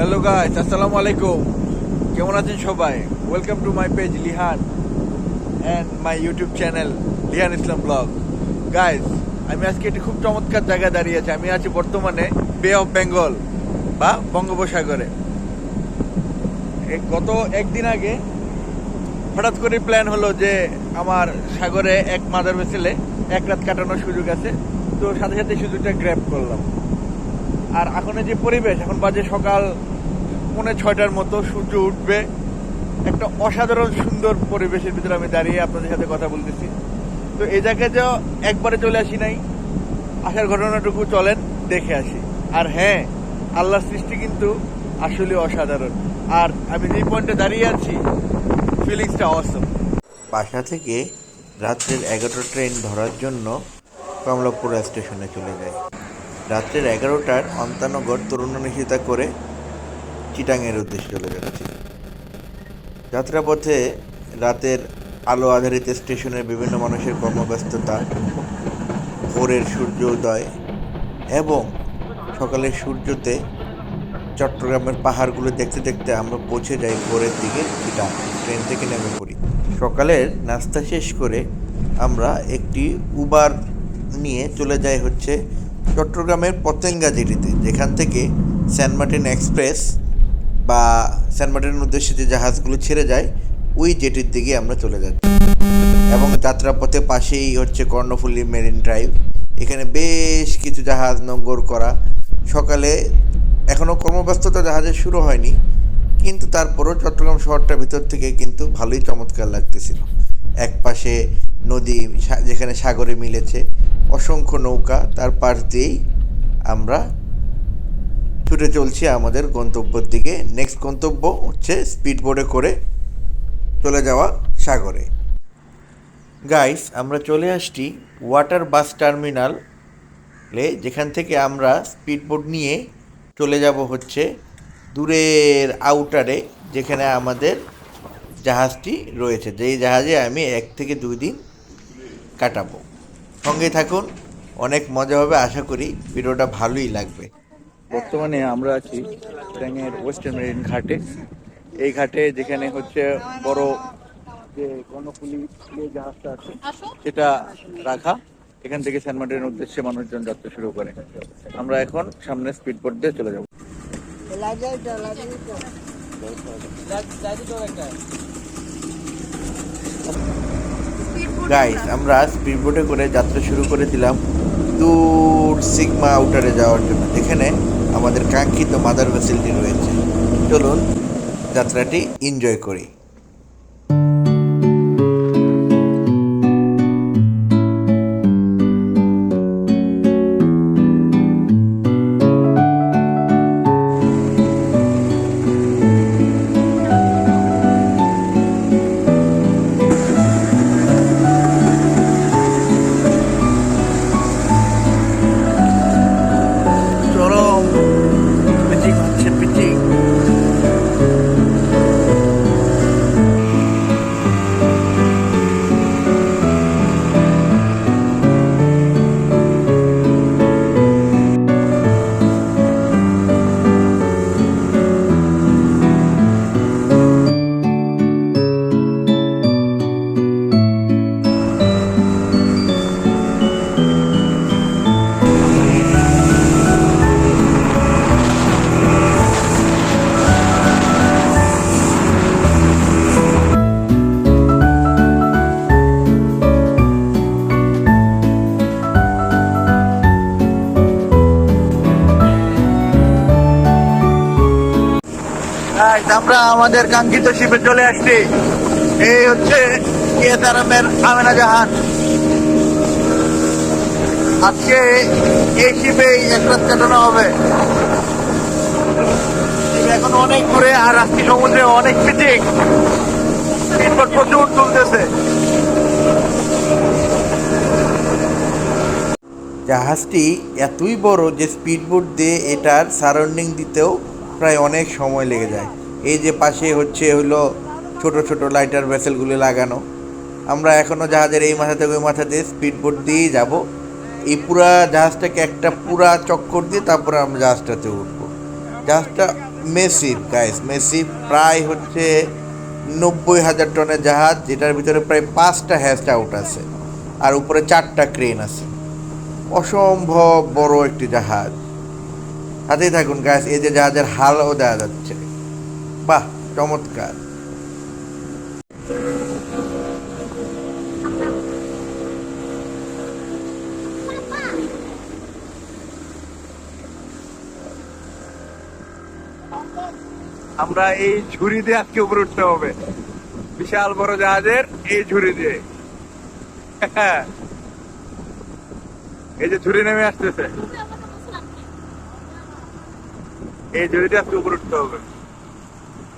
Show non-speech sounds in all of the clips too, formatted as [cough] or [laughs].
Hello guys আসসালামু আলাইকুম কেমন আছেন সবাই? Welcome to my page Lihan and my YouTube channel Lihan Islam blog guys আমি আজকে একটি খুব চমৎকার জায়গায় দাঁড়িয়ে আছি। আমি আছি বর্তমানে বে অফ বেঙ্গল বা বঙ্গোপসাগরে। গত একদিন আগে হঠাৎ করে প্ল্যান হলো যে আমার সাগরে এক মাদার ভেসেলে এক রাত কাটানোর সুযোগ আছে। তো সাথে সাথে সুযোগটা গ্র্যাপ করলাম। আর এখন যে পরিবেশ, এখন বাজে সকাল পৌনে ছয়টার মতো, সূর্য উঠবে। একটা অসাধারণ সুন্দর পরিবেশের ভিতরে আমি দাঁড়িয়ে আপনাদের সাথে কথা বলতেছি। তো এই জায়গায় যে একবারে চলে আসি নাই। আসার ঘটনাটুকু চলেন, দেখে আসি। আর হ্যাঁ আল্লাহর সৃষ্টি কিন্তু আসলে অসাধারণ। আর আমি যে পয়েন্টে দাঁড়িয়ে আছি ফিলিংসটা অসম বাসা থেকে রাত্রের এগারোটা ট্রেন ধরার জন্য কমলাপুর স্টেশনে চলে যায়। রাত্রের এগারোটার অন্তানগর তরুণানিশিতা করে চিটাংয়ের উদ্দেশ্যে চলে যাচ্ছে যাত্রাপথে রাতের আলো আধারিত স্টেশনের বিভিন্ন মানুষের কর্মব্যস্ততা, ভোরের সূর্য উদয় এবং সকালের সূর্যতে চট্টগ্রামের পাহাড়গুলো দেখতে দেখতে আমরা পৌঁছে যাই ভোরের দিকে চিটাং, ট্রেন থেকে নেমে পড়ি। সকালের নাস্তা শেষ করে আমরা একটি উবার নিয়ে চলে যাই হচ্ছে চট্টগ্রামের পতেঙ্গা জেটিতে, যেখান থেকে সেন্ট মার্টিন এক্সপ্রেস বা সেন্ট মার্টিনের উদ্দেশ্যে যে জাহাজগুলো ছেড়ে যায়, ওই জেটির দিকে আমরা চলে যাচ্ছি। এবং যাত্রাপথে পাশেই হচ্ছে কর্ণফুলী মেরিন ড্রাইভ এখানে বেশ কিছু জাহাজ নোঙ্গর করা। সকালে এখনও কর্মব্যস্ততা জাহাজের শুরু হয়নি, কিন্তু তারপরও চট্টগ্রাম শহরটার ভিতর থেকে কিন্তু ভালোই চমৎকার লাগতেছিল। এক পাশে নদী যেখানে সাগরে মিলেছে অসংখ্য নৌকা তার পাশ দিয়েই আমরা ছুটে চলছি আমাদের গন্তব্যের দিকে। নেক্সট গন্তব্য হচ্ছে স্পিড বোর্ডে করে চলে যাওয়া সাগরে। গাইস আমরা চলে আসছি ওয়াটার বাস টার্মিনালে যেখান থেকে আমরা স্পিডবোট নিয়ে চলে যাব হচ্ছে দূরের আউটারে যেখানে আমাদের জাহাজটি রয়েছে। যেই জাহাজে আমি এক থেকে দুই দিন কাটাবো। সঙ্গে থাকুন। অনেক মজা হবে আশা করি ভিডিওটা ভালোই লাগবে। বর্তমানে আমরা আছি ট্যাংয়ের ওয়েস্টার্ন মেরিন ঘাটে। এই ঘাটে যেখানে হচ্ছে বড় যে কর্ণফুলি যে জাহাজটা আছে সেটা রাখা। এখান থেকে সেন্ট মার্টিনের উদ্দেশ্যে মানুষজন যাত্রা শুরু করে। আমরা এখন সামনে স্পিড বোট দিয়ে চলে যাব। গাইস আমরা স্পিডবোটে করে যাত্রা শুরু করে দিলাম দূর সিগমা আউটারে যাওয়ার জন্য। যেখানে আমাদের কাঙ্ক্ষিত মাদার ফ্যাসিলিটি রয়েছে। চলুন যাত্রাটি এনজয় করি। আমাদের কাঙ্ক্ষিত শিপে চলে আসছি। এই হচ্ছে কেদারামের আমেনা জাহান। আজকে এই শিপে এক রাত কাটানো হবে। এখন অনেক ঘুরে আর আজকে সমুদ্রে অনেক পিচিং স্পিডবোট প্রচুর তুলতেছে। জাহাজটি এতই বড় যে স্পিডবোট দিয়ে এটার সারাউন্ডিং দিতেও প্রায় অনেক সময় লেগে যায়। এই যে পাশে হচ্ছে হলো ছোট ছোট লাইটার ভেসেলগুলি লাগানো। আমরা এখনও জাহাজের এই মাথা থেকে ওই মাথা দিয়ে স্পিডবোট দিয়েই যাব। এই পুরা জাহাজটাকে একটা পুরা চক্কর দিয়ে তারপরে আমরা জাহাজটাতে উঠবো। জাহাজটা মেসিভ গাইস মেসিভ প্রায় হচ্ছে নব্বই হাজার টনের জাহাজ, যেটার ভিতরে প্রায় পাঁচটা হ্যাস্ট আউট আছে। আর উপরে চারটা ক্রেন আছে। অসম্ভব বড় একটি জাহাজ। হাতেই থাকুন গাইস এই যে জাহাজের হালও দেওয়া যাচ্ছে। বাহ, চমৎকার। আমরা এই ঝুড়ি দিয়ে আজকে উপরে উঠতে হবে। বিশাল বড় জাহাজের এই ঝুড়ি দিয়ে। [laughs] এই যে ঝুড়ি নেমে আসতেছে। এই ঝুড়ি দিয়ে আজকে উপরে উঠতে হবে।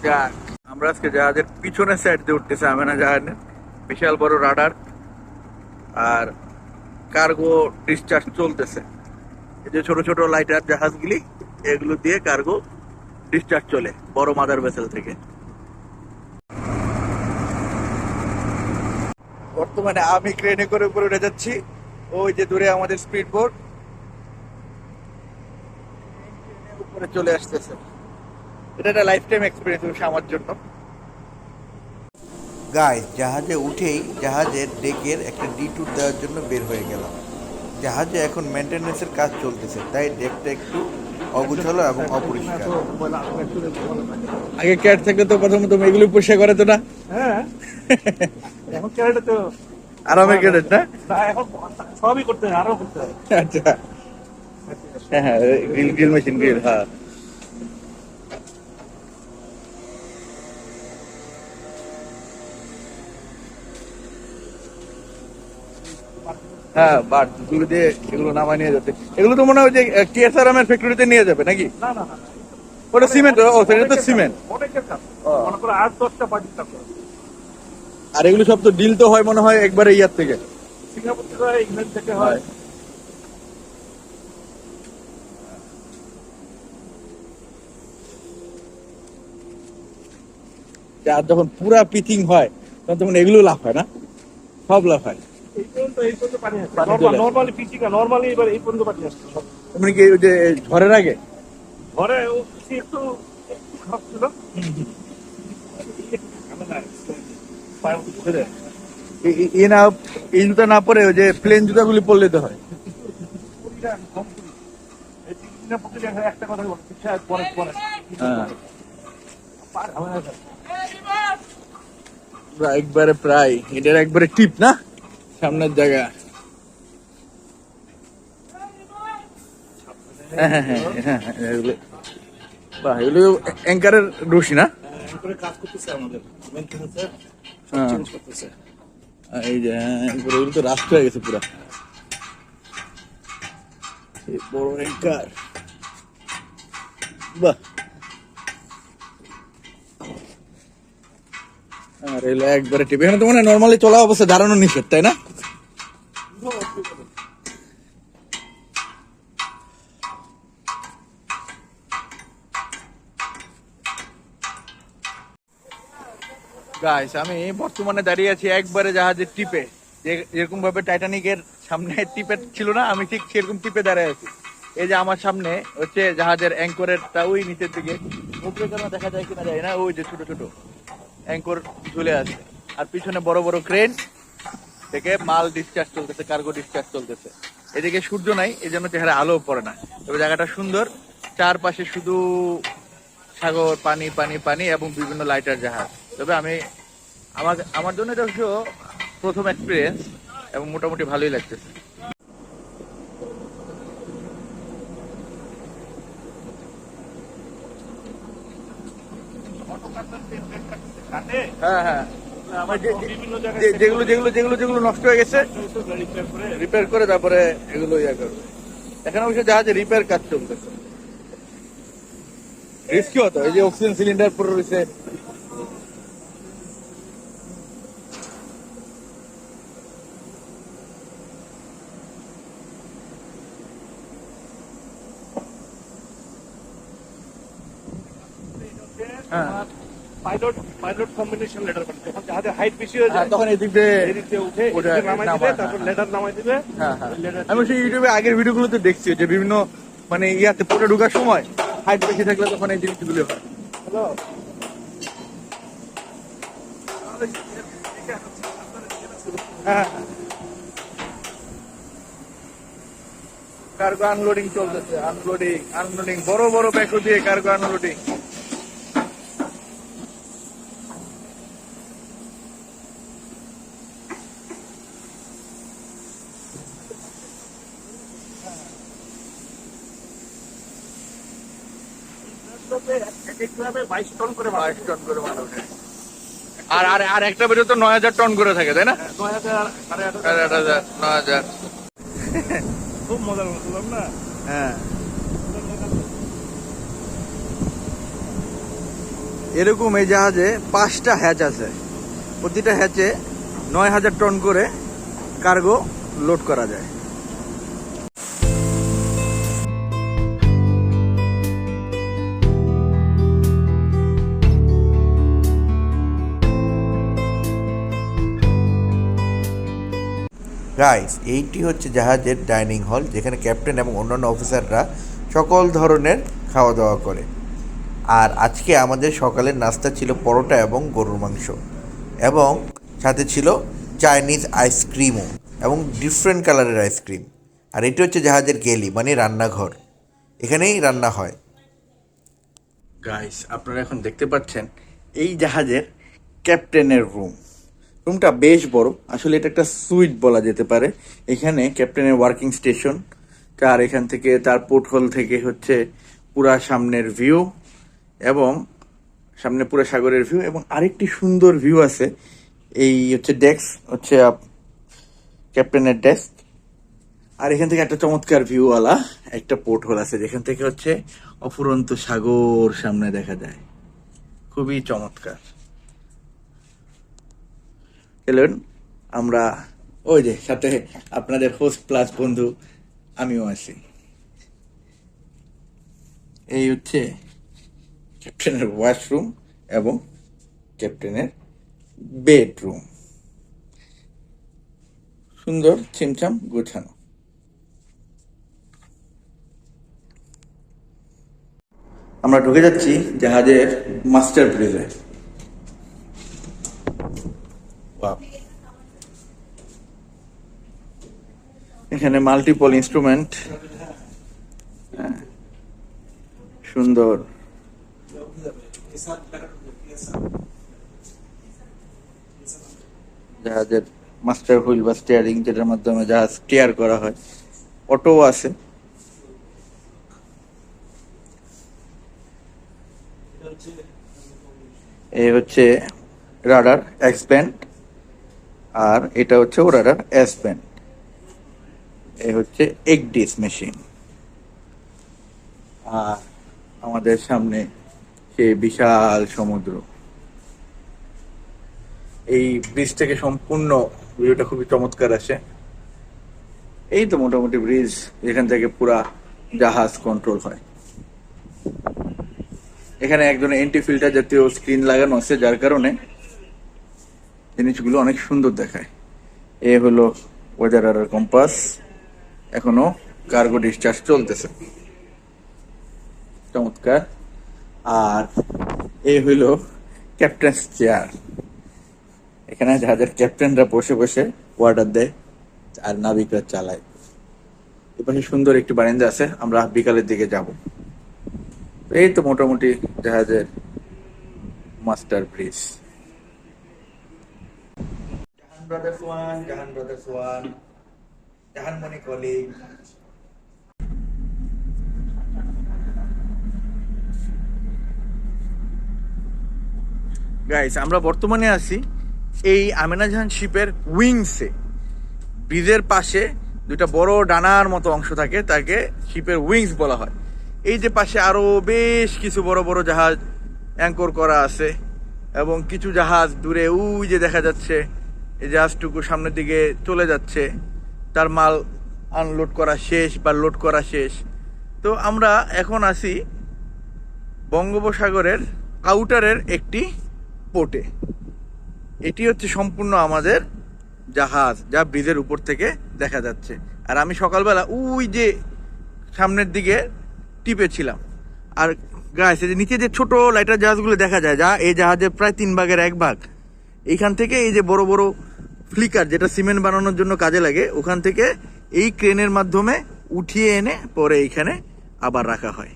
যাক, আমরা আজকে জাহাজের পিছনের সাইড দিয়ে উঠতেছে, আমেনা জাহাজের। বিশাল বড় রাডার আর কার্গো ডিসচার্জ চলতেছে। এই যে ছোট ছোট লাইটার জাহাজগুলি, এগুলো দিয়ে কার্গো ডিসচার্জ চলে, বড় মাদার ভেসেল থেকে। বর্তমানে আমি ক্রেনে করে উপরে উঠে যাচ্ছি। ওই যে দূরে আমাদের স্পিড বোট উপরে চলে আসতেছে। এটা একটা লাইফ টাইম এক্সপিরিয়েন্স হচ্ছে আমার জন্য। গাইস জাহাজে উঠেই জাহাজের ডেকের একটা ডি ট্যুর দেওয়ার জন্য বের হয়ে গেলাম। জাহাজে এখন মেনটেন্যান্সের কাজ চলতেছে তাই ডেকটা একটু অগুছালো এবং অপরিষ্কার। আগে ক্যাট থাকলে তো প্রথমত এগুলো পরিষ্কার করে তো না। হ্যাঁ। এখন ক্যারেটে তো আরামের ক্যারেট না? না, এখন সবই করতে হয় আরও করতে হয়। আচ্ছা। হ্যাঁ হ্যাঁ গ্রিল গ্রিল মেশিন গ্রিল হ্যাঁ। হ্যাঁ বাট এগুলো দিয়ে এগুলো নামায় নিয়ে যাচ্ছে। এগুলো তো মনে হয় যে এর ফ্যাক্টরিতে নিয়ে যাবে নাকি? না না না ওটা সিমেন্ট ও সেটা তো সিমেন্ট। মনে আট দশটা আর এগুলো সব তো ডিল তো হয় মনে হয় একবারে ইয়ার থেকে। সিঙ্গাপুর থেকে হয় ইংল্যান্ড থেকে হয়। আর যখন পুরা পিচিং হয় তখন তখন এগুলো লাভ হয় না। সব লাভ হয়। এই পর্যন্ত এই পর্যন্ত পানি আসছে পানি চলে আসছে। নর্মালি পিচিং নর্মালি এবার এই পর্যন্ত পানি আসছে সব। এমনি কি ওই যে ঝড়ের আগে একটু একটু খারাপ ছিল। এ- না এই জুতা না পরে ওই যে প্লেন জুতাগুলি পরলে তো হয় একটা কথা বলে পরে পরে হ্যাঁ। পুরা একবারে প্রায় এটার একবারে টিপ না সামনের জায়গা হ্যাঁ হ্যাঁ হ্যাঁ হ্যাঁ হ্যাঁ, এগুলো বাহ এগুলো অ্যাঙ্কারের রশি না? কাজ করতেছে আমাদের। মেনটেন্যান্সের হ্যাঁ। চেঞ্জ করতেছে। এই যে হ্যাঁ, এগুলো এগুলো তো রাস্তা হয়ে গেছে পুরা। বড় অ্যাঙ্কার। বাহ। আর এগুলো একবারে টিপ। এখানে তো মানে নর্মালি চলা অবস্থা দাঁড়ানো নিষেধ তাই না? গাইস আমি বর্তমানে দাঁড়িয়ে আছি একবারে জাহাজের টিপে। যেরকম ভাবে টাইটানিকের সামনে টিপে ছিল না, আমি ঠিক সেরকম টিপে দাঁড়িয়ে আছি। এই যে আমার সামনে হচ্ছে জাহাজের অ্যাঙ্করের তা ওই নিচের দিকে। কেন দেখা যায় কিনা যায় না, ওই যে ছোট ছোট অ্যাঙ্কর ঝুলে আছে। আর পিছনে বড় বড় ক্রেন থেকে মাল ডিসচার্জ চলতেছে কার্গো ডিসচার্জ চলতেছে। এদিকে সূর্য নাই, এই জন্য চেহারা আলো পড়ে না। তবে জায়গাটা সুন্দর। চারপাশে শুধু সাগর, পানি পানি পানি এবং বিভিন্ন লাইটার জাহাজ। তবে আমি আমার আমার জন্য এটা অবশ্য প্রথম এক্সপিরিয়েন্স এবং মোটামুটি ভালোই লাগতেছে। হ্যাঁ হ্যাঁ। যেগুলো যেগুলো যেগুলো যেগুলো নষ্ট হয়ে গেছে রিপেয়ার করে তারপরে এগুলো ইয়ে করবে। এখানে অবশ্য জাহাজে রিপেয়ার কাজ চলতেছে। রিস্কি হতো এই যে অক্সিজেন সিলিন্ডার পুরো রয়েছে হ্যাঁ। পাইলট পাইলট কম্বিনেশন লেটার যখন জাহাজের হাইট বেশি হয়ে হ্যাঁ, যায় তখন এদিক দিয়ে এদিক দিয়ে উঠে নামাই দিবে হ্যাঁ, তারপর হ্যাঁ। লেটার নামাই দিবে। হ্যাঁ হ্যাঁ। আমি সেই ইউটিউবে আগের ভিডিওগুলোতে দেখছি যে বিভিন্ন মানে ইয়াতে পরে ঢোকার সময় হাইট বেশি থাকলে তখন এই জিনিসগুলো হয়। হ্যালো? হ্যাঁ কার্গো আনলোডিং চলতেছে আনলোডিং আনলোডিং বড় বড় ব্যাকো দিয়ে কার্গো আনলোডিং বাইশ টন করে বাইশ টন করে মাল ওঠে আর আর আর একটা বেরো তো নয় হাজার টন করে থাকে তাই না? নয় হাজার নয় হাজার। খুব মজার বলছিলাম না? হ্যাঁ। এরকম এই জাহাজে পাঁচটা হ্যাচ আছে। প্রতিটা হ্যাচে নয় হাজার টন করে কার্গো লোড করা যায়। গাইস এইটি হচ্ছে জাহাজের ডাইনিং হল, যেখানে ক্যাপ্টেন এবং অন্যান্য অফিসাররা সকল ধরনের খাওয়া দাওয়া করে। আর আজকে আমাদের সকালের নাস্তা ছিল পরোটা এবং গরুর মাংস। এবং সাথে ছিল চাইনিজ আইসক্রিমও এবং ডিফারেন্ট কালারের আইসক্রিম আর এটি হচ্ছে জাহাজের গেলি মানে রান্নাঘর। এখানেই রান্না হয়। গাইস আপনারা এখন দেখতে পাচ্ছেন এই জাহাজের ক্যাপ্টেনের রুম রুমটা বেশ বড়। আসলে এটা একটা সুইট বলা যেতে পারে। এখানে ক্যাপ্টেনের ওয়ার্কিং স্টেশন তার এখান থেকে, তার পোর্ট হোল থেকে হচ্ছে পুরা সামনের ভিউ এবং সামনে পুরা সাগরের ভিউ এবং আরেকটি সুন্দর ভিউ আছে। এই হচ্ছে ডেস্ক হচ্ছে ক্যাপ্টেনের ডেস্ক আর এখান থেকে একটা চমৎকার ভিউওয়ালা একটা পোর্ট হোল আছে, যেখান থেকে হচ্ছে অফুরন্ত সাগর সামনে দেখা যায়। খুবই চমৎকার। চলুন আমরা ওই যে সাথে আপনাদের হোস্ট প্লাস বন্ধু, আমিও আছি। এই হচ্ছে ক্যাপ্টেনের ওয়াশরুম এবং ক্যাপ্টেনের বেডরুম সুন্দর, ছিমছাম, গোছানো। আমরা ঢুকে যাচ্ছি জাহাজের মাস্টার ব্রিজে এখানে মাল্টিপল ইনস্ট্রুমেন্ট সুন্দর। জাহাজের মাস্টার হুইল বা স্টিয়ারিং যেটার মাধ্যমে জাহাজ স্টিয়ার করা হয়। অটো আছে। এই হচ্ছে রাডার এক্স ব্যান্ড আর এটা হচ্ছে ও রাডার এস ব্যান্ড এই হচ্ছে একডিস মেশিন আর আমাদের সামনে সে বিশাল সমুদ্র। এই ব্রিজ থেকে সম্পূর্ণ ভিউটা খুবই চমৎকার আসে। এই তো মোটামুটি ব্রিজ যেখান থেকে পুরা জাহাজ কন্ট্রোল হয়। এখানে এক ধরনের এন্টি ফিল্টার জাতীয় স্ক্রিন লাগানো আছে, যার কারণে জিনিসগুলো অনেক সুন্দর দেখায়। এ হলো ওয়েদার কম্পাস, এখনও কার্গো ডিসচার্জ চলতেছে। চমৎকার। আর এ হইল ক্যাপ্টেন্স চেয়ার এখানে জাহাজের ক্যাপ্টেনরা বসে বসে ওয়ার্ডার দেয় আর নাবিকরা চালায়। এপাশে সুন্দর একটি বারান্দা আছে, আমরা বিকালের দিকে যাব। এই তো মোটামুটি জাহাজের master bridge Brothers One Jahan Brothers One Jahan Moni calling guys আমরা বর্তমানে আছি এই আমেনা শিপের উইংসে। ব্রিজের পাশে দুইটা বড় ডানার মতো অংশ থাকে, তাকে শিপের উইংস বলা হয়। এই যে পাশে আরও বেশ কিছু বড় বড় জাহাজ অ্যাঙ্কর করা আছে এবং কিছু জাহাজ দূরে উই যে দেখা যাচ্ছে এই জাহাজটুকু সামনের দিকে চলে যাচ্ছে, তার মাল আনলোড করা শেষ বা লোড করা শেষ। তো আমরা এখন আছি বঙ্গোপসাগরের আউটারের একটি পোর্টে। এটি হচ্ছে সম্পূর্ণ আমাদের জাহাজ যা ব্রিজের উপর থেকে দেখা যাচ্ছে। আর আমি সকালবেলা ওই যে সামনের দিকে টিপেছিলাম আর গাছ যে নিচে যে ছোট লাইটার জাহাজগুলো দেখা যায়, যা এই জাহাজের প্রায় তিন ভাগের এক ভাগ এইখান থেকে এই যে বড় বড় ফ্লিকার, যেটা সিমেন্ট বানানোর জন্য কাজে লাগে, ওখান থেকে এই ক্রেনের মাধ্যমে উঠিয়ে এনে পরে এইখানে আবার রাখা হয়।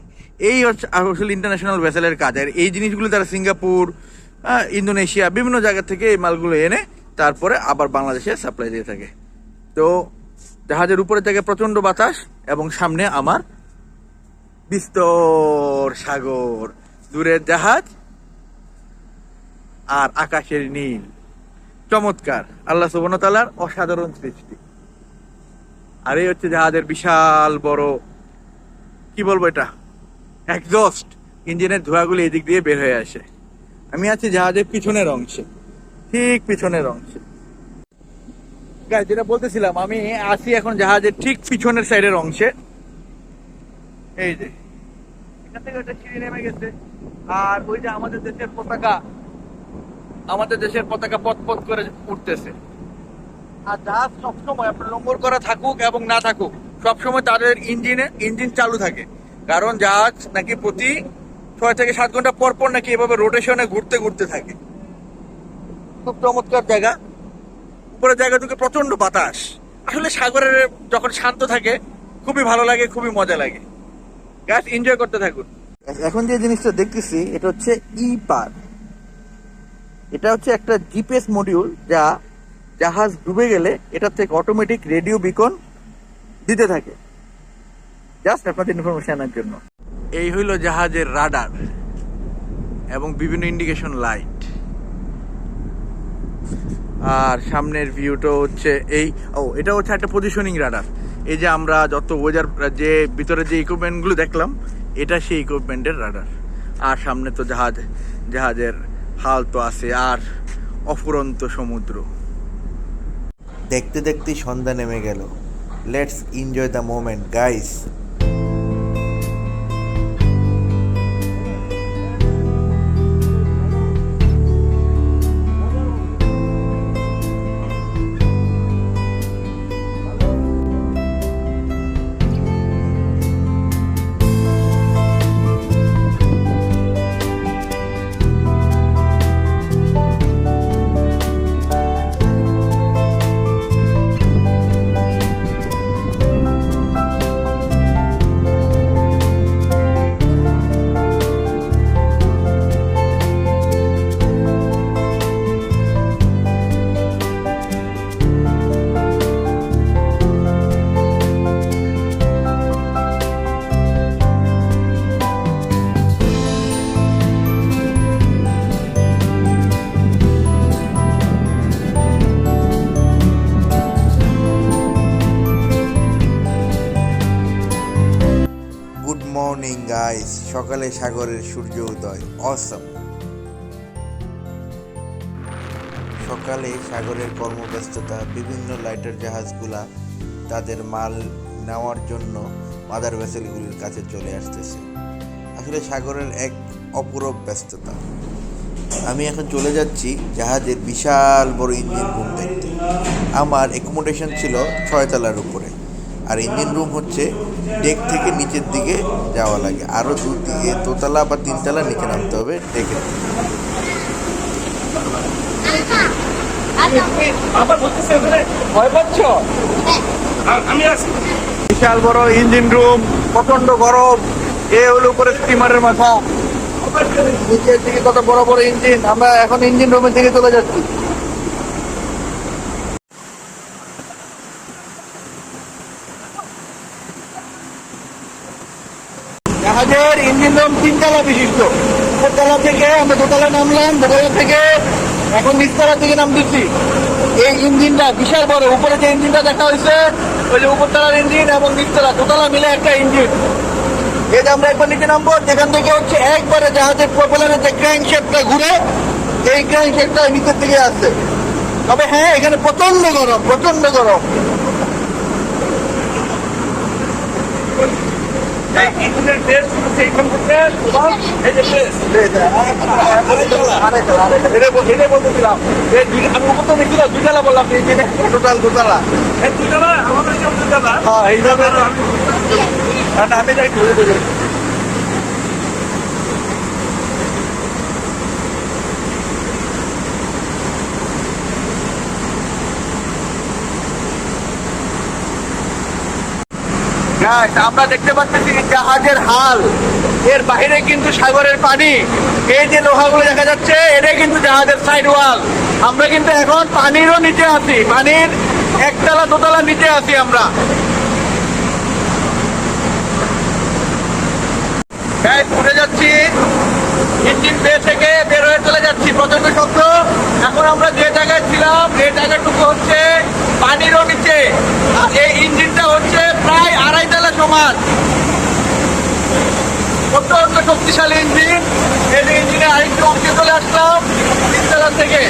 এই আসলে ইন্টারন্যাশনাল ভেসেলের কাজ। আর এই জিনিসগুলো তারা সিঙ্গাপুর ইন্দোনেশিয়া, বিভিন্ন জায়গা থেকে এই মালগুলো এনে তারপরে আবার বাংলাদেশে সাপ্লাই দিয়ে থাকে। তো জাহাজের উপরে থেকে প্রচণ্ড বাতাস এবং সামনে আমার বিস্তর সাগর, দূরের জাহাজ আর আকাশের নীল। চমৎকার। আল্লাহ সুবনতালার অসাধারণ সৃষ্টি। আর এই হচ্ছে জাহাজের বিশাল বড়, কি বলব এটা? একজস্ট ইঞ্জিনের ধোঁয়াগুলি এদিক দিয়ে বের হয়ে আসে। আমি আছি জাহাজের পিছনের অংশে, ঠিক পিছনের অংশে। যেটা বলতেছিলাম, আমি আছি এখন জাহাজের ঠিক পিছনের সাইডের অংশে। এই যে, এখান থেকে একটা নেমে গেছে। আর ওই যে আমাদের দেশের পতাকা আমাদের দেশের পতাকা পথ পথ করে উঠতেছে। আর জাহাজ সবসময় আপনার নম্বর করা থাকুক এবং না থাকুক সবসময় তাদের ইঞ্জিনে ইঞ্জিন চালু থাকে। কারণ জাহাজ নাকি প্রতি ছয় থেকে সাত ঘণ্টা পর পর নাকি এভাবে রোটেশনে ঘুরতে ঘুরতে থাকে। খুব চমৎকার জায়গা। উপরের জায়গাটুকু প্রচণ্ড বাতাস। আসলে সাগরের যখন শান্ত থাকে খুবই ভালো লাগে খুবই মজা লাগে। গাছ এনজয় করতে থাকুন। এখন যে জিনিসটা দেখতেছি এটা হচ্ছে ই পার এটা হচ্ছে একটা জিপিএস মডিউল যা জাহাজ ডুবে গেলে এটা থেকে অটোমেটিক রেডিও বিকন দিতে থাকে। জাস্ট আপনাদের ইনফরমেশনের জন্য। এই হইল জাহাজের রাডার এবং বিভিন্ন ইন্ডিকেশন লাইট আর সামনের ভিউটা হচ্ছে এই, ও, এটা হচ্ছে একটা পজিশনিং রাডার এই যে আমরা যত ওয়েদার যে ভিতরে যে ইকুইপমেন্টগুলো দেখলাম, এটা সেই ইকুইপমেন্টের রাডার আর সামনে তো জাহাজ, জাহাজের হাল তো আছে, আর অফুরন্ত সমুদ্র। দেখতে দেখতে সন্ধ্যা নেমে গেল। Let's enjoy the moment guys guys সকালে সাগরের সূর্য উদয় অসম সকালে সাগরের কর্মব্যস্ততা, বিভিন্ন লাইটার জাহাজগুলা তাদের মাল নেওয়ার জন্য মাদার ভেসেলগুলির কাছে চলে আসতেছে। আসলে সাগরের এক অপূরব ব্যস্ততা। আমি এখন চলে যাচ্ছি জাহাজের বিশাল বড় ইঞ্জিন রুম দেখতে। আমার অ্যাকোমোডেশন ছিল ছয়তলার উপরে। আর ইঞ্জিন রুম হচ্ছে ডেক থেকে নিচের দিকে যাওয়া লাগে। আরও দু দিকে দোতলা বা তিনতলা নিচে নামতে হবে ডেকের আছি বিশাল বড় ইঞ্জিন রুম প্রচণ্ড গরম। এ হলো করে স্টিমারের মাথা। নিচের দিকে কত বড় বড় ইঞ্জিন আমরা এখন ইঞ্জিন রুমের দিকে চলে যাচ্ছি। জাহাজের ইঞ্জিন রুম তিনতলা বিশিষ্ট। উপরতলা থেকে আমরা দোতলা নামলাম, দোতলা থেকে এখন নিচতলা থেকে নাম দিচ্ছি এই ইঞ্জিনটা বিশাল বড়। উপরে যে ইঞ্জিনটা দেখা হয়েছে, ওই যে উপরতলার ইঞ্জিন এবং নিচতলা, দোতলা মিলে একটা ইঞ্জিন। যে আমরা একবার নিচে নামবো, যেখান থেকে হচ্ছে একবারে জাহাজের প্রপেলারের যে ক্র্যাঙ্ক শেপটা ঘুরে, এই ক্র্যাঙ্ক শেপটা নিচের দিকে আসছে তবে হ্যাঁ এখানে প্রচণ্ড গরম প্রচণ্ড গরম। দুইতলা বললাম। টোটাল দোতলা। এই দুইতলা আমাদের কেউ দুইতলা। হ্যাঁ এইভাবে আমি যাই আমরা দেখতে পাচ্ছি জাহাজের হাল। এর বাইরে কিন্তু সাগরের পানি। এই যে লোহাগুলো দেখা যাচ্ছে এটাই কিন্তু জাহাজের সাইড ওয়াল আমরা কিন্তু এখন পানিরও নিচে আছি। পানির একতলা, দোতলা নিচে আছি আমরা। উঠে যাচ্ছি। ইঞ্জিন বে থেকে বের হয়ে চলে যাচ্ছি। প্রচণ্ড শব্দ। এখন আমরা যে জায়গায় ছিলাম এই জায়গাটুকু হচ্ছে পানিরও নিচে। আর এই প্রায় সমান অত্যন্ত শক্তিশালী ইঞ্জিন। এই ইঞ্জিনে আরেকটু অঙ্কে চলে আসলাম। তিনতলা থেকে।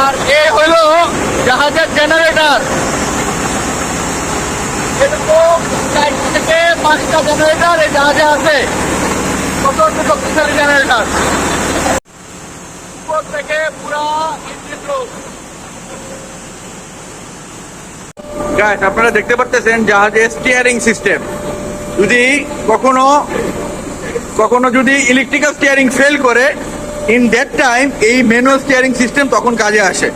আর এ হলো জাহাজের জেনারেটর এরকম চার থেকে পাঁচটা জেনারেটর এই জাহাজে আছে। আপনারা দেখতে পাচ্ছেন জাহাজে স্টিয়ারিং সিস্টেম যদি কখনো কখনো যদি ইলেকট্রিক্যাল স্টিয়ারিং ফেল করে ইন দ্যাট টাইম এই ম্যানুয়াল স্টিয়ারিং সিস্টেম তখন কাজে আসে।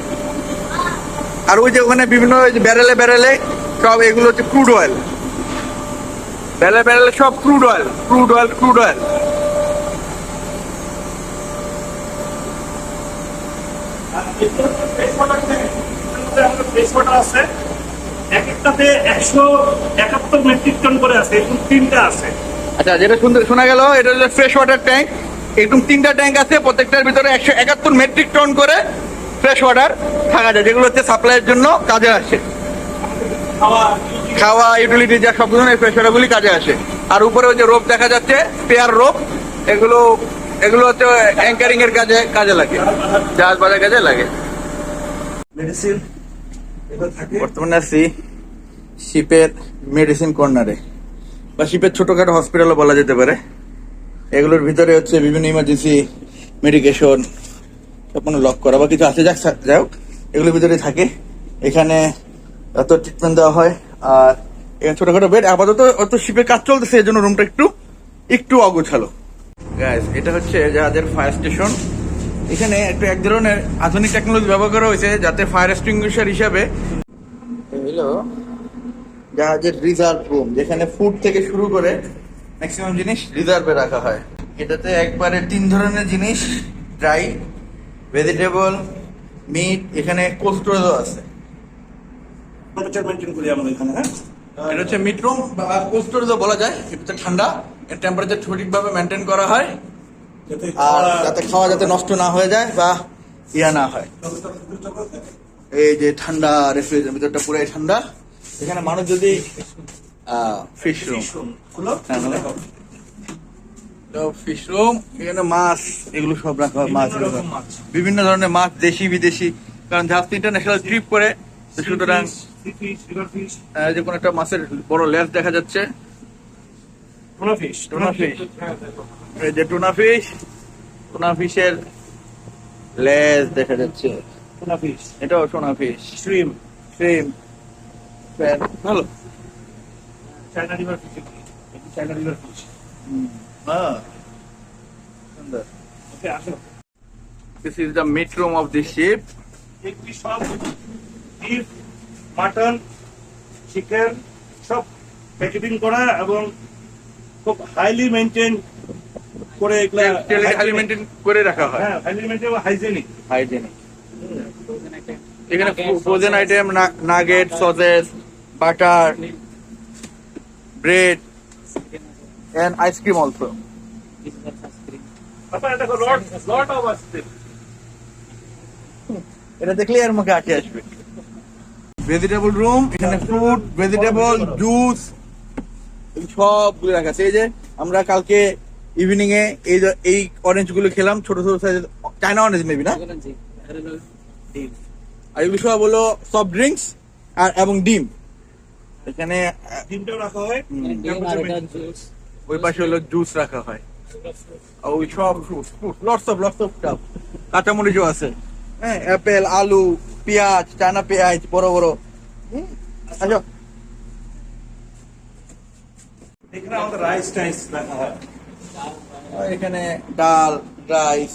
আর ওই যে ওখানে বিভিন্ন ব্যারেলে ব্যারেলে সব এগুলো হচ্ছে ক্রুড অয়েল ব্যারেলে ব্যারেলে সব crude oil crude oil crude oil আচ্ছা যেটা শোনা এটা ফ্রেশ ওয়াটার ট্যাঙ্ক তিনটা ট্যাঙ্ক আছে, প্রত্যেকটার ভিতরে একশো একাত্তর মেট্রিক টন করে ফ্রেশ ওয়াটার থাকা যায়, যেগুলো হচ্ছে সাপ্লাইয়ের জন্য কাজে আসে। খাওয়া ইউটিলিটি যা সব ধরনের ফ্রেশ ওয়াটারগুলি কাজে আসে। আর উপরে ওই যে রোপ দেখা যাচ্ছে স্পেয়ার রোপ এগুলো এগুলো হচ্ছে অ্যাঙ্কারিং এর কাজে কাজে লাগে। জাহাজ বাজার কাজে লাগে। মেডিসিন বর্তমানে আছি শিপের মেডিসিন কর্নারে বা শিপের ছোটখাটো হসপিটালও বলা যেতে পারে। এগুলোর ভিতরে হচ্ছে বিভিন্ন ইমার্জেন্সি মেডিকেশন কোনো লক করা বা কিছু আছে যাক যাই হোক এগুলোর ভিতরে থাকে। এখানে এত ট্রিটমেন্ট দেওয়া হয় আর এখানে ছোটখাটো বেড আপাতত অত শিপের কাজ চলতেছে এই জন্য রুমটা একটু একটু অগোছালো। গাইস এটা হচ্ছে জাহাজের ফায়ার স্টেশন এখানে একটু এক ধরনের আধুনিক টেকনোলজি ব্যবহার করা হয়েছে যাতে ফায়ার এক্সটিংগুইশার হিসাবে। হলো জাহাজের রিজার্ভ রুম যেখানে ফুড থেকে শুরু করে ম্যাক্সিমাম জিনিস রিজার্ভে রাখা হয়। এটাতে একবারে তিন ধরনের জিনিস ড্রাই ভেজিটেবল মিট এখানে কোল্ড স্টোরেজও আছে। টেম্পারেচার মেনটেন করি আমরা এখানে হ্যাঁ? এটা হচ্ছে মিট রুম বা কোল্ড স্টোরেজও বলা যায় এটা ঠান্ডা এর টেম্পারেচার সঠিকভাবে মেনটেন করা হয়। আর যাতে খাওয়া যাতে নষ্ট না হয়ে যায় বা ইয়া না হয়। এই যে ঠান্ডা রেফ্রিজারের ভিতরটা পুরাই ঠান্ডা। এখানে মানুষ যদি ফিশ রুম ফিশ রুম এখানে মাছ এগুলো সব রাখা হয় মাছ বিভিন্ন ধরনের মাছ দেশি বিদেশি কারণ জাহাজ ইন্টারন্যাশনাল ট্রিপ করে সুতরাং ফিশ ফিশ যে কোনো একটা মাছের বড় লেজ দেখা যাচ্ছে। Tuna fish tuna fish। এই যে টুনা ফিশ টুনা ফিশের লেজ দেখা যাচ্ছে। টুনা ফিশ এটাও সোনা ফিশ শ্রিম সেম ভালো। China river fish China river fish হ্যাঁ সুন্দর। ওকে আসো। This is the meat room of the mutton chicken সব প্যাকেটিং করা এবং খুব হাইলি মেনটেন করে এগুলা হাইলি মেনটেন করে রাখা হয়। হ্যাঁ হাইলি মেনটেন হাইজেনিক হাইজেনিক এখানে frozen item nugget sausage butter bread and ice cream also আপনারা দেখো লট লট অফ আসছে এটা দেখলে এর মুখে আটে আসবে। ভেজিটেবল রুম এখানে ফ্রুট ভেজিটেবল জুস সবগুলো রাখা আছে। এই যে আমরা কালকে ইভিনিং এ এই যে- এই অরেঞ্জগুলো খেলাম ছোট ছোট সাইজের চায়না অরেঞ্জ মেবি না? আর এগুলো সব হলো সফট ড্রিঙ্কস আর এবং ডিম। এখানে ডিমটাও রাখা হয়। ওই পাশে হলো জুস রাখা হয়। আর ওই সব fruit fruit lots of lots of stuff কাঁচামরিচও আছে। হ্যাঁ অ্যাপেল আলু পেঁয়াজ চায়না পেঁয়াজ বড় বড়। আচ্ছা এখানে হয়। ডাল রাইস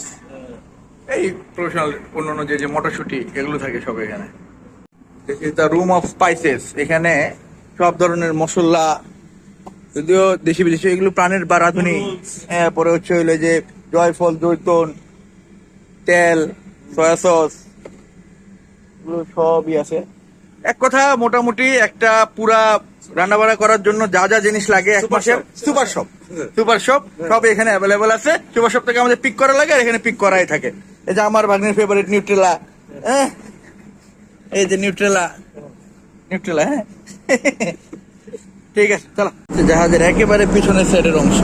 এই প্রফেশনাল অন্যান্য যে যে মটরশুটি এগুলো থাকে সব এখানে। This is the room of spices এখানে সব ধরনের মশলা যদিও দেশি বিদেশি এগুলো প্রাণের বা রাঁধুনি। হ্যাঁ পরে হচ্ছে হইল যে জয়ফল জৈতন তেল সয়া সস এগুলো সবই আছে। এক কথা মোটামুটি একটা পুরা রান্না বান্না করার জন্য যা যা জিনিস লাগে এক মাসের সুপার শপ। সুপার শপ সব এখানে অ্যাভেলেবেল আছে। সুপার শপ থেকে আমাদের পিক করা লাগে আর এখানে পিক করাই থাকে। এই যে আমার ভাগ্নের ফেভারিট নিউট্রেলা হ্যাঁ? এই যে নিউট্রেলা নিউট্রেলা হ্যাঁ? ঠিক আছে চলো। জাহাজের একেবারে পিছনের সাইডের অংশ।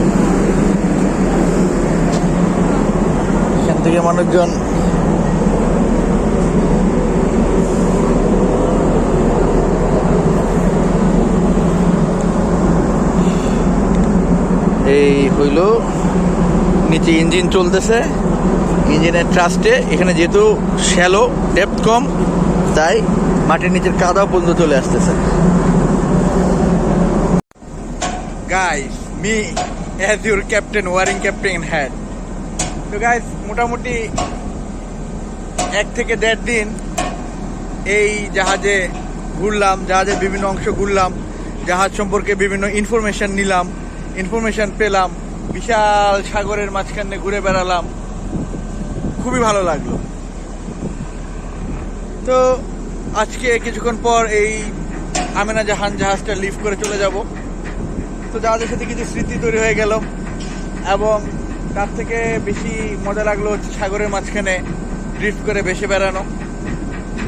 এখান থেকে মানুষজন এই হইল, নিচে ইঞ্জিন চলতেছে। ইঞ্জিনের ট্রাস্টে এখানে যেহেতু শ্যালো ডেপথ কম, তাই মাটির নিচের কাদাও পর্যন্ত চলে আসতেছে। Guys me as your captain wiring captain had তো গাইস মোটামুটি এক থেকে দেড় দিন এই জাহাজে ঘুরলাম, জাহাজের বিভিন্ন অংশ ঘুরলাম, জাহাজ সম্পর্কে বিভিন্ন ইনফরমেশন নিলাম। ইনফরমেশন পেলাম, বিশাল সাগরের মাঝখানে ঘুরে বেড়ালাম। খুবই ভালো লাগল। তো আজকে কিছুক্ষণ পর এই আমেনা জাহান জাহাজটা লিভ করে চলে যাব। তো জাহাজের সাথে কিছু স্মৃতি তৈরি হয়ে গেল এবং তার থেকে বেশি মজা লাগল হচ্ছে সাগরের মাঝখানে ড্রিফট করে ভেসে বেড়ানো।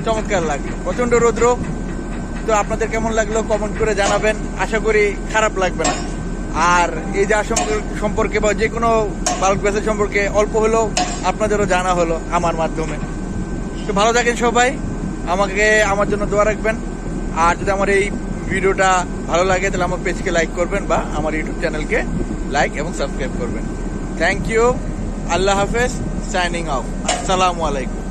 চমৎকার লাগল, প্রচণ্ড রৌদ্র। তো আপনাদের কেমন লাগল কমেন্ট করে জানাবেন। আশা করি খারাপ লাগবে না। আর এই যা সম্পর্কে বা যে কোনো বাল্ক গ্যাসের সম্পর্কে অল্প হলেও আপনাদেরও জানা হলো আমার মাধ্যমে। তো ভালো থাকেন সবাই, আমাকে, আমার জন্য দোয়া রাখবেন। আর যদি আমার এই ভিডিওটা ভালো লাগে, তাহলে আমার পেজকে লাইক করবেন বা আমার ইউটিউব চ্যানেলকে লাইক এবং সাবস্ক্রাইব করবেন। থ্যাংক ইউ আল্লাহ হাফেজ সাইনিং অফ আসসালামু আলাইকুম।